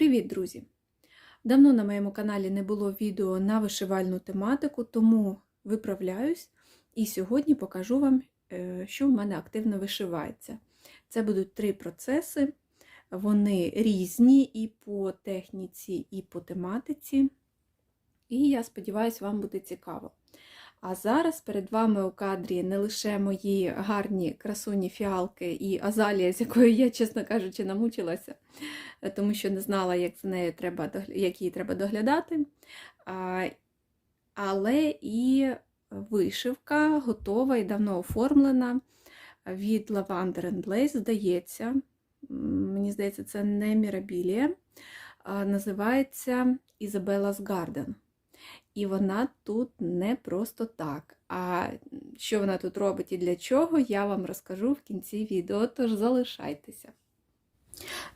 Привіт, друзі! Давно на моєму каналі не було відео на вишивальну тематику, тому виправляюсь і сьогодні покажу вам, е, що в мене активно вишивається. Це будуть три процеси, вони різні і по техніці, і по тематиці. І я сподіваюся, вам буде цікаво. А зараз перед вами у кадрі не лише мої гарні красуні фіалки і азалія, з якою я, чесно кажучи, намучилася, тому що не знала, як за нею треба, як її треба доглядати. Але і вишивка готова і давно оформлена від Lavender Blaze, здається. Мені здається, це не Мірабілія. Називається Ізабелла's Garden. І вона тут не просто так. А що вона тут робить і для чого, я вам розкажу в кінці відео, тож залишайтеся.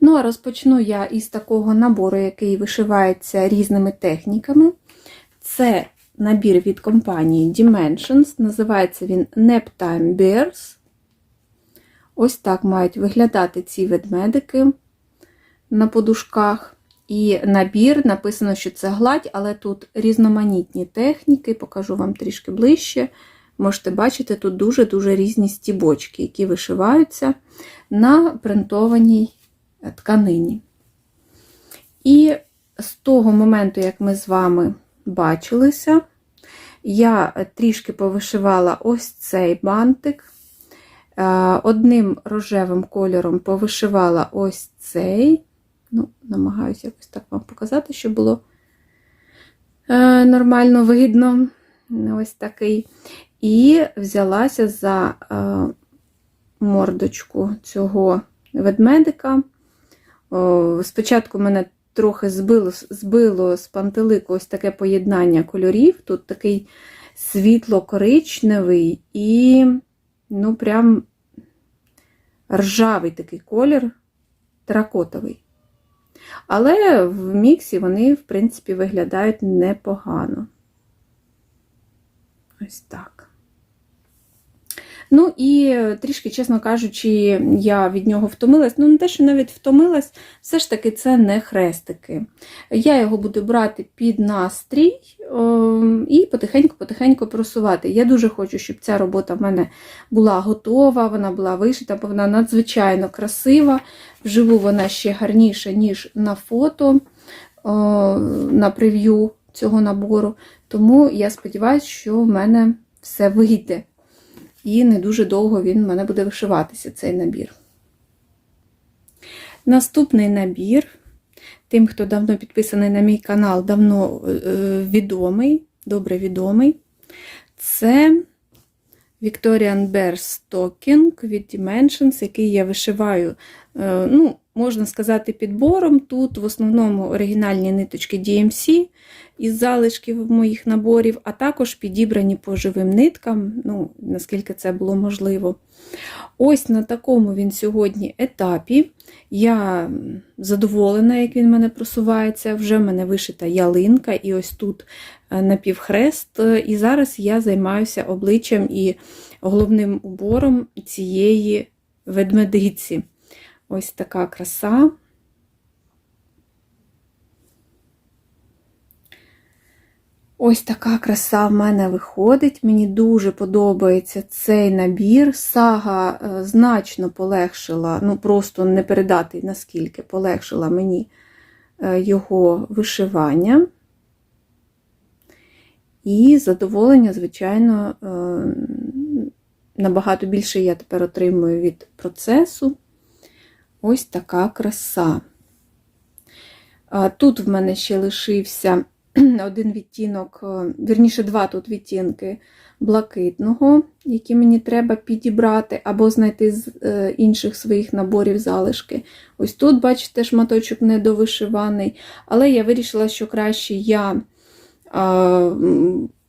Ну, а розпочну я із такого набору, який вишивається різними техніками. Це набір від компанії Dimensions, називається він Naptime Bears. Ось так мають виглядати ці ведмедики на подушках. І набір написано, що це гладь, але тут різноманітні техніки, покажу вам трішки ближче. Можете бачити, тут дуже-дуже різні стібочки, які вишиваються на принтованій тканині. І з того моменту, як ми з вами бачилися, я трішки повишивала ось цей бантик. Одним рожевим кольором повишивала ось цей. Ну, намагаюся якось так вам показати, щоб було е, нормально видно. Ось такий. І взялася за е, мордочку цього ведмедика. О, спочатку мене трохи збило збило з пантелику ось таке поєднання кольорів. Тут такий світло-коричневий і, ну, прям ржавий такий колір, теракотовий. Але в міксі вони, в принципі, виглядають непогано. Ось так. Ну і трішки, чесно кажучи, я від нього втомилась. Ну, не те, що навіть втомилась, все ж таки це не хрестики. Я його буду брати під настрій і потихеньку-потихеньку просувати. Я дуже хочу, щоб ця робота в мене була готова, вона була вишита, бо вона надзвичайно красива. Вживу вона ще гарніша, ніж на фото, на прев'ю цього набору. Тому я сподіваюся, що в мене все вийде і не дуже довго він в мене буде вишиватися, цей набір. Наступний набір, тим, хто давно підписаний на мій канал, давно е, відомий, добре відомий, це Victorian Bear Stocking від Dimensions, який я вишиваю, е, ну, можна сказати, підбором. Тут в основному оригінальні ниточки DMC із залишків моїх наборів, а також підібрані по живим ниткам, ну, наскільки це було можливо. Ось на такому він сьогодні етапі. Я задоволена, як він в мене просувається. Вже в мене вишита ялинка, і ось тут е, напівхрест. І зараз я займаюся обличчям і головним убором цієї ведмедиці. Ось така краса. Ось така краса в мене виходить. Мені дуже подобається цей набір. Сага е, значно полегшила, ну просто не передати, наскільки полегшила мені е, його вишивання. І задоволення, звичайно, е, набагато більше я тепер отримую від процесу. Ось така краса. Тут в мене ще лишився один відтінок, е, вірніше, два тут відтінки блакитного, які мені треба підібрати, або знайти з е, інших своїх наборів залишки. Ось тут, бачите, шматочок недовишиваний, але я вирішила, що краще я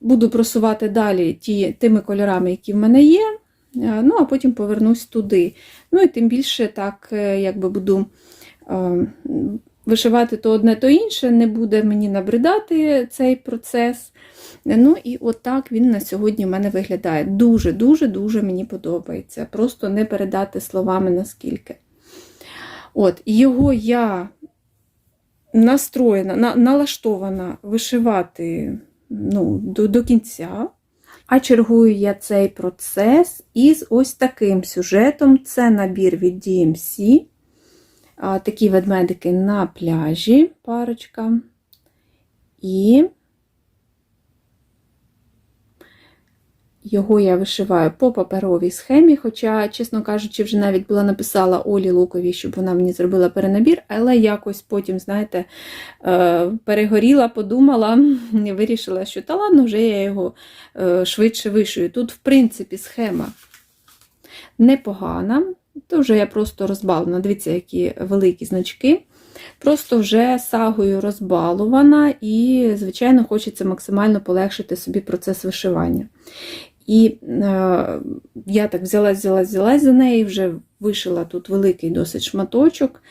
буду просувати далі ті, тими кольорами, які в мене є. Ну, а потім повернусь туди. Ну, і тим більше так, е, якби буду вишивати то одне, то інше, не буде мені набридати цей процес. Ну, і отак він на сьогодні в мене виглядає. Дуже-дуже-дуже мені подобається. Просто не передати словами наскільки. От, Його я настроєна, на, налаштована вишивати ну, до, до кінця. А чергую я цей процес із ось таким сюжетом. Це набір від DMC. Такі ведмедики на пляжі, парочка. І його я вишиваю по паперовій схемі, хоча, чесно кажучи, вже навіть була написала Олі Луковій, щоб вона мені зробила перенабір, але якось потім, знаєте, е, перегоріла, подумала, вирішила, що та ладно, вже я його е, швидше вишию. Тут, в принципі, схема непогана. То вже я просто розбалена. Дивіться, які великі значки. Просто вже сагою розбалувана, і, звичайно, хочеться максимально полегшити собі процес вишивання. І е, я так взялась, взялась, взялась за неї, вже вишила тут великий досить шматочок.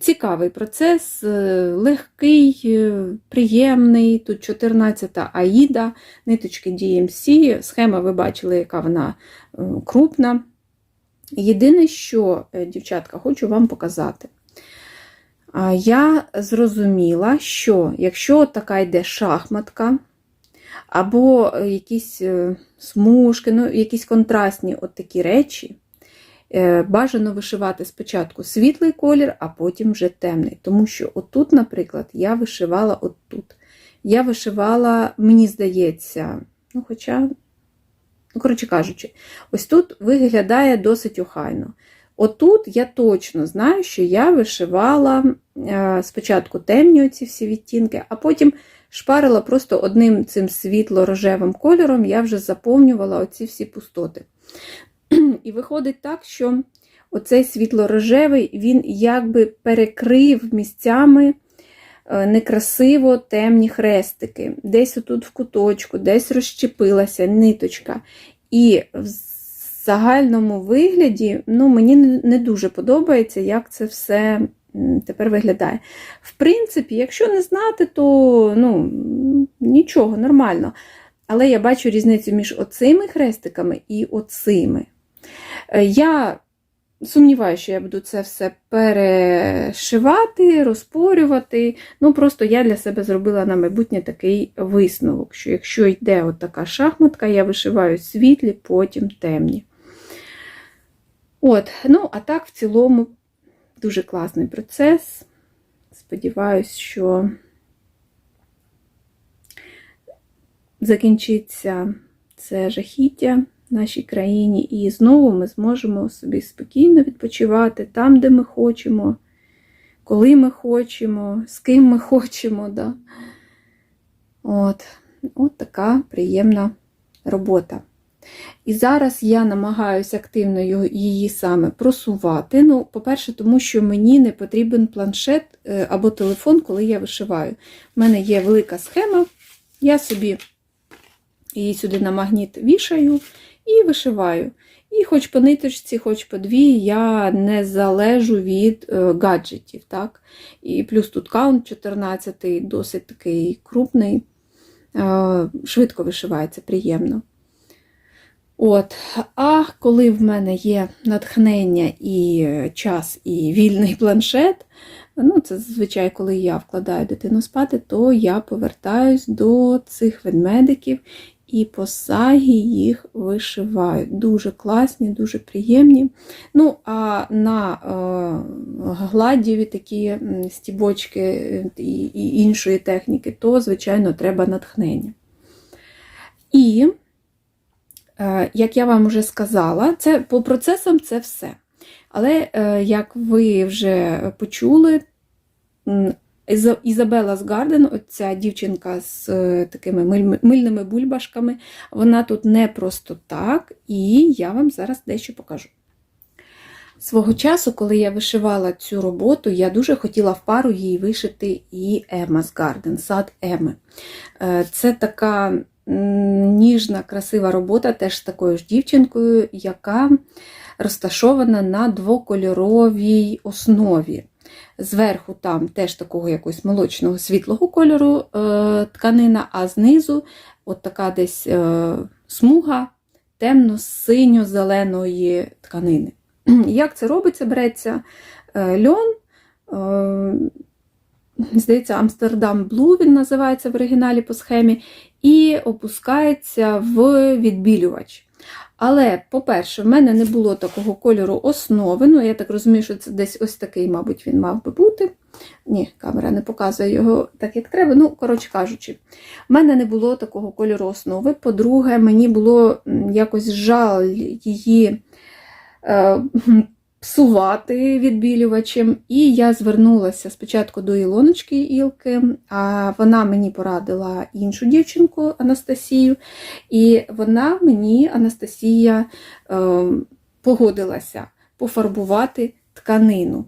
Цікавий процес, е, легкий, е, приємний. Тут 14 та Аїда, ниточки DMC. Схема, ви бачили, яка вона е, крупна. Єдине, що, дівчатка, хочу вам показати. Я зрозуміла, що якщо така йде шахматка, або е, якісь е, смужки, ну, якісь контрастні от такі речі, е, бажано вишивати спочатку світлий колір, а потім вже темний. Тому що отут, наприклад, я вишивала отут. Я вишивала, мені здається, ну, хоча, ну, коротше кажучи, ось тут виглядає досить охайно. Отут я точно знаю, що я вишивала спочатку темні оці всі відтінки, а потім шпарила просто одним цим світло-рожевим кольором, я вже заповнювала оці всі пустоти. І виходить так, що оцей світло-рожевий, він якби перекрив місцями е, некрасиво темні хрестики. Десь отут в куточку, десь розщепилася ниточка. І загальному вигляді ну, мені не дуже подобається, як це все тепер виглядає. В принципі, якщо не знати, то ну, нічого, нормально. Але я бачу різницю між оцими хрестиками і оцими. Е, я сумніваюся, що я буду це все перешивати, розпорювати. Ну, просто я для себе зробила на майбутнє такий висновок, що якщо йде от така шахматка, я вишиваю світлі, потім темні. От, ну, а так, в цілому, Дуже класний процес. Сподіваюсь, що закінчиться це жахіття в нашій країні, і знову ми зможемо собі спокійно відпочивати там, де ми хочемо, коли ми хочемо, з ким ми хочемо. Да? От. От така приємна робота. І зараз я намагаюся активно її саме просувати. Ну, По-перше, тому що мені не потрібен планшет е, або телефон, коли я вишиваю. У мене є велика схема, я собі її сюди на магніт вішаю і вишиваю. І хоч по ниточці, хоч по дві, я не залежу від е, гаджетів. так? І плюс тут каунт 14 досить такий крупний, е, швидко вишивається, приємно. От, А коли в мене є натхнення і час, і вільний планшет, ну це зазвичай, коли я вкладаю дитину спати, то я повертаюсь до цих ведмедиків і по сагі їх вишиваю. Дуже класні, дуже приємні. Ну, а на е, гладдєві такі стібочки і, і іншої техніки, то, звичайно, треба натхнення. І Е, як я вам вже сказала, це по процесам це все. Але, е, як ви вже почули, Ізабела з Гарден, оця дівчинка з е, такими мильними бульбашками, вона тут не просто так, і я вам зараз дещо покажу. Свого часу, коли я вишивала цю роботу, я дуже хотіла в пару її вишити і Ема з Гарден, сад Еми. Це така ніжна, красива робота теж з такою ж дівчинкою, яка розташована на двокольоровій основі. Зверху там теж такого якогось молочного світлого кольору е, тканина, а знизу от така десь е, смуга темно-синьо-зеленої тканини. Як це робиться? Береться е, льон, здається, Амстердам Блу він називається в оригіналі по схемі, і опускається в відбілювач. Але, по-перше, в мене не було такого кольору основи. Ну, я так розумію, що це десь ось такий, мабуть, він мав би бути. Ні, камера не показує його так, як треба. Ну, коротше кажучи, в мене не було такого кольору основи. По-друге, мені було якось жаль її е, псувати відбілювачем. І я звернулася спочатку до Ілоночки Ілки, а вона мені порадила іншу дівчинку Анастасію. І вона мені, Анастасія, е, погодилася пофарбувати тканину.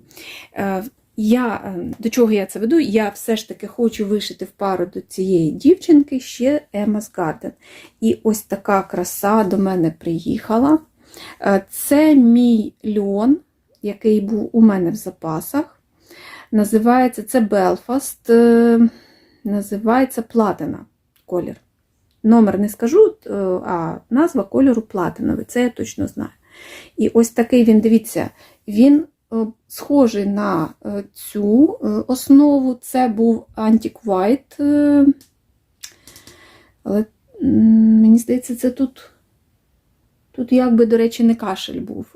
Е, я, е, До чого я це веду? Я все ж таки хочу вишити в пару до цієї дівчинки ще Emma's Garden. І ось така краса до мене приїхала. Е, Це мій льон, який був у мене в запасах. Називається це Belfast, е, називається Платина колір. Номер не скажу, е, а назва кольору платиновий, це я точно знаю. І ось такий він, дивіться, він схожий на цю основу. Це був Antique White. Але мені здається, це тут. Тут, якби, до речі, не кашель був.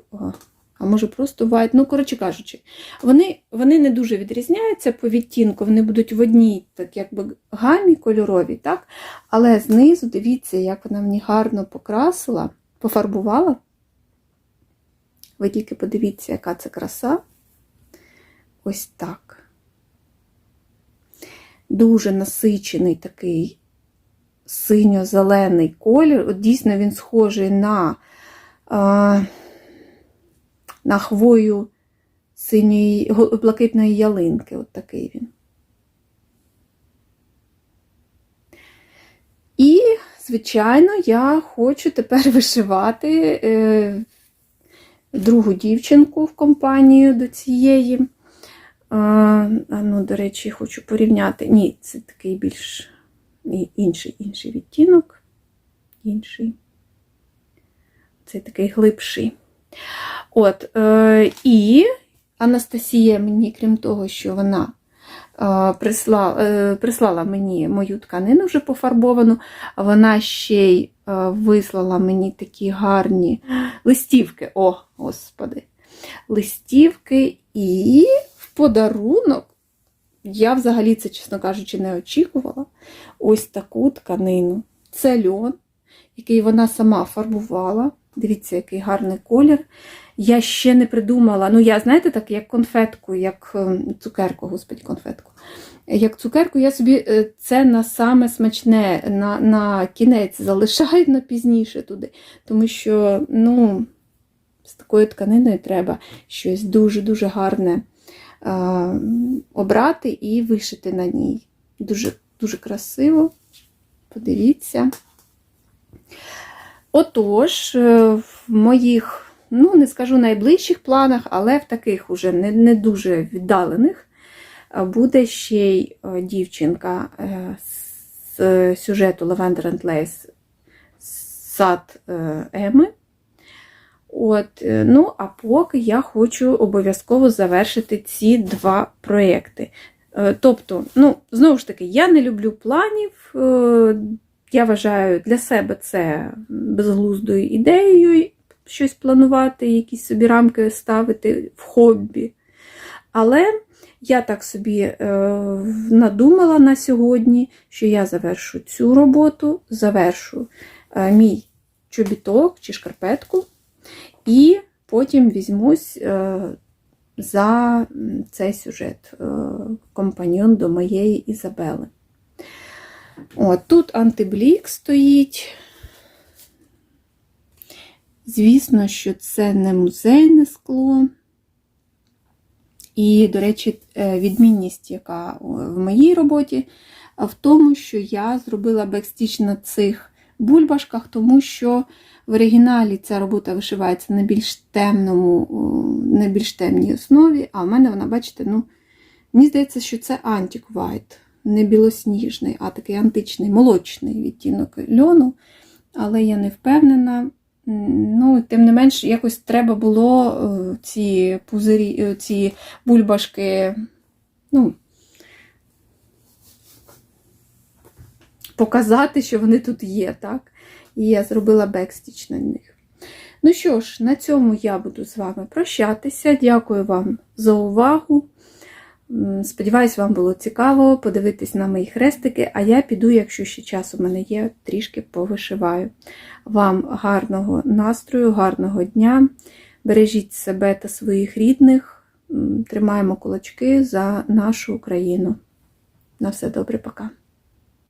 А може просто white. Ну, коротше кажучи, вони, вони не дуже відрізняються по відтінку, вони будуть в одній, так якби гамі кольоровій, так? Але знизу, дивіться, як вона мені гарно покрасила, пофарбувала. Ви тільки подивіться, яка це краса. Ось так. Дуже насичений такий синьо-зелений колір. От дійсно він схожий на, а, на хвою синьої блакитної ялинки. От такий він. І, звичайно, я хочу тепер вишивати е, другу дівчинку в компанію до цієї. А, ну, до речі, хочу порівняти. Ні, це такий більш і- інший, інший відтінок. Інший. Цей такий глибший. От, е, і Анастасія мені, крім того, що вона е, прислала, е, прислала мені мою тканину вже пофарбовану, вона ще й е, вислала мені такі гарні листівки. О, господи! Листівки, і в подарунок, я взагалі це, чесно кажучи, не очікувала. Ось таку тканину. Це льон, який вона сама фарбувала. Дивіться, який гарний колір. Я ще не придумала. Ну, я, знаєте, так, як конфетку, як ем, цукерку, господи, конфетку. Як цукерку, я собі е, це на саме смачне, на, на кінець залишаю на пізніше туди. Тому що, ну, з такою тканиною треба щось дуже-дуже гарне обрати і вишити на ній. Дуже, дуже красиво. Подивіться. Отож, е, в моїх, ну, не скажу найближчих планах, але в таких уже не, не дуже віддалених, е, буде ще й е, дівчинка е, з е, сюжету Lavender and Lace сад е, Еми. От, е, ну, а поки я хочу обов'язково завершити ці два проєкти. Е, Тобто, ну, знову ж таки, я не люблю планів. е, Я вважаю для себе це безглуздою ідеєю щось планувати, якісь собі рамки ставити в хобі. Але я так собі е, надумала на сьогодні, що я завершу цю роботу, завершу е, мій чобіток чи шкарпетку, і потім візьмусь е, за цей сюжет, е, компаньон до моєї Ізабели. От, тут антиблік стоїть. Звісно, що це не музейне скло. І, до речі, е, відмінність, яка в моїй роботі, в тому, що я зробила бекстіч на цих бульбашках, тому що в оригіналі ця робота вишивається на більш темному, на більш темній основі, а в мене вона, бачите, ну, мені здається, що це White, не білосніжний, а такий античний, молочний відтінок льону, але я не впевнена. Ну, тим не менш, якось треба було е, ці пузирі, е, ці бульбашки, ну, показати, що вони тут є, так? І я зробила бекстіч на них. Ну що ж, на цьому я буду з вами прощатися. Дякую вам за увагу. Сподіваюсь, вам було цікаво подивитись на мої хрестики, а я піду, якщо ще час у мене є, трішки повишиваю. Вам гарного настрою, гарного дня. Бережіть себе та своїх рідних. Тримаємо кулачки за нашу Україну. На все добре, пока.